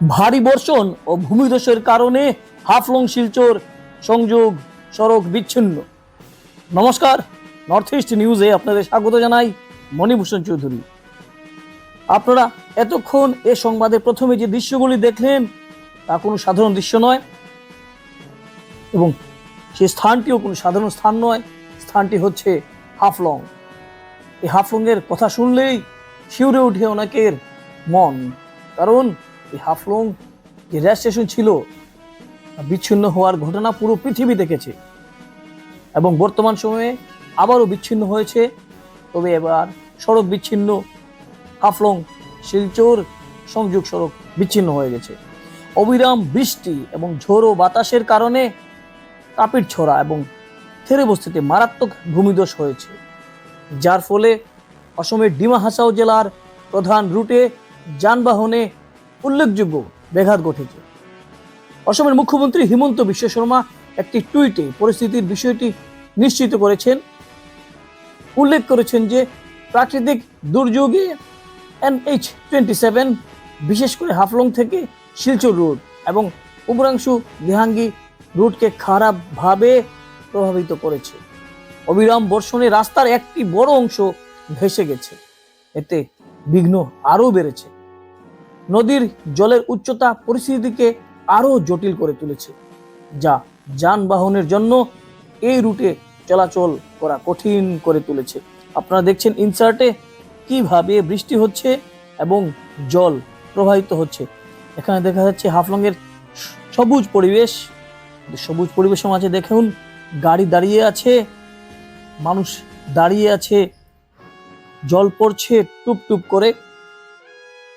ভারী বর্ষণ ও ভূমিধসের কারণে হাফলং শিলচর সংযোগ সড়ক বিচ্ছিন্ন। নমস্কার নর্থ ইস্ট নিউজে আপনাদের স্বাগত জানাই মণিভূষণ চৌধুরী। আপনারা এতক্ষণ এ সংবাদে প্রথমে যে দৃশ্যগুলি দেখলেন, তা কোনো সাধারণ দৃশ্য নয় এবং সে স্থানটিও কোনো সাধারণ স্থান নয়, স্থানটি হচ্ছে হাফলং। এই হাফলংয়ের কথা শুনলেই শিউরে উঠে অনেকের মন। কারণ এই হাফলং যে রেল স্টেশন ছিল বিচ্ছিন্ন হওয়ার ঘটনা পুরো পৃথিবী দেখেছে। এবং বর্তমান সময়ে আবারও বিচ্ছিন্ন হয়েছে। তবে এবার সড়ক বিচ্ছিন্ন, হাফলং শিলচর সংযোগ সড়ক বিচ্ছিন্ন হয়ে গেছে। অবিরাম বৃষ্টি এবং ঝোড়ো বাতাসের কারণে কাপির ছড়া এবং থেরে বস্তিতে মারাত্মক ভূমিধস হয়েছে। যার ফলে অসমের ডিমা হাসাও জেলার প্রধান রুটে যানবাহনে উল্লেখযোগ্য ব্যাঘাত ঘটেছে। অসমের মুখ্যমন্ত্রী হিমন্ত বিশ্ব শর্মা একটি টুইটে পরিস্থিতির বিষয়টি নিশ্চিত করেছেন। উল্লেখ করেছেন যে, প্রাকৃতিক দুর্যোগে এনএইচ টোয়েন্টি সেভেন, বিশেষ করে হাফলং থেকে শিলচর রোড এবং উপরাংশু দেহাঙ্গি রুটকে খারাপভাবে প্রভাবিত করেছে। অবিরাম বর্ষণে রাস্তার একটি বড় অংশ ভেসে গেছে। এতে বিঘ্ন আরও বেড়েছে। নদীর জলের উচ্চতা পরিস্থিতিকে আরও জটিল করে তুলেছে, যা যানবাহনের জন্য এই রুটে চলাচল করা কঠিন করে তুলেছে। আপনারা দেখছেন ইনসার্টে কীভাবে বৃষ্টি হচ্ছে এবং জল প্রবাহিত হচ্ছে। এখানে দেখা যাচ্ছে হাফলংয়ের সবুজ পরিবেশ। সবুজ পরিবেশের মাঝে দেখুন, গাড়ি দাঁড়িয়ে আছে, মানুষ দাঁড়িয়ে আছে, জল পড়ছে টুপ টুপ করে।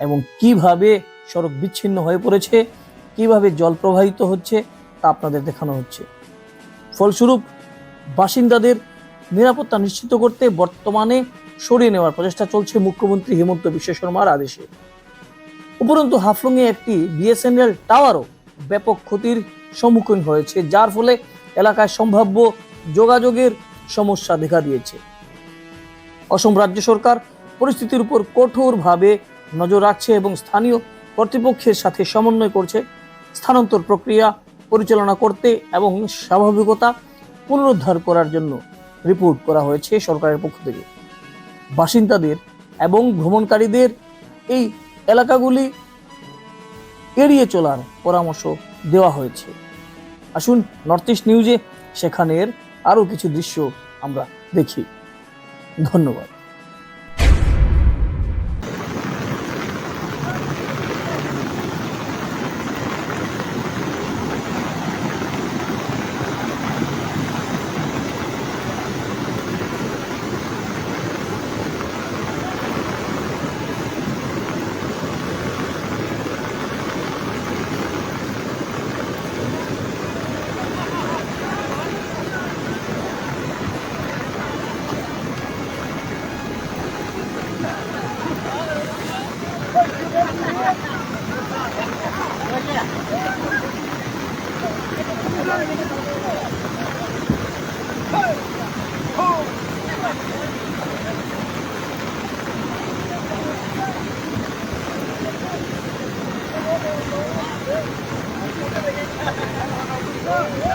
এবং কীভাবে সড়ক বিচ্ছিন্ন হয়ে পড়েছে, কীভাবে জল প্রবাহিত হচ্ছে তা আপনাদের দেখানো হচ্ছে। ফলস্বরূপ, বাসিন্দাদের নিরাপত্তা নিশ্চিত করতে বর্তমানে সরিয়ে নেওয়ার প্রচেষ্টা চলছে মুখ্যমন্ত্রী হেমন্ত বিশ্ব শর্মার আদেশে। উপরন্তু, হাফলংয়ে একটি বিএসএনএল টাওয়ারও ব্যাপক ক্ষতির সম্মুখীন হয়েছে, যার ফলে এলাকায় সম্ভাব্য যোগাযোগের সমস্যা দেখা দিয়েছে। অসম রাজ্য সরকার পরিস্থিতির উপর কঠোরভাবে নজর রাখছে এবং স্থানীয় কর্তৃপক্ষের সাথে সমন্বয় করছে। স্থানান্তর প্রক্রিয়া পরিচালনা করতে এবং স্বাভাবিকতা পুনরুদ্ধার করার জন্য রিপোর্ট করা হয়েছে সরকারের পক্ষ থেকে। বাসিন্দাদের এবং ভ্রমণকারীদের এই এলাকাগুলি এড়িয়ে চলার পরামর্শ দেওয়া হয়েছে। আসুন নর্থ ইস্ট নিউজে সেখানের আরও কিছু দৃশ্য আমরা দেখি। ধন্যবাদ। Yeah.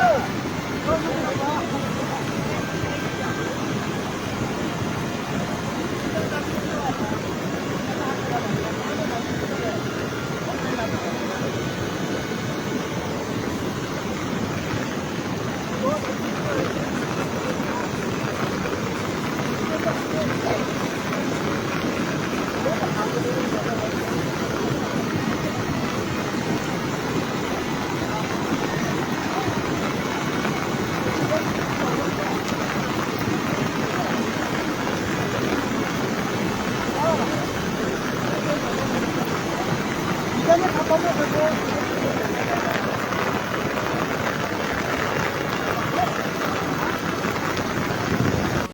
Gracias.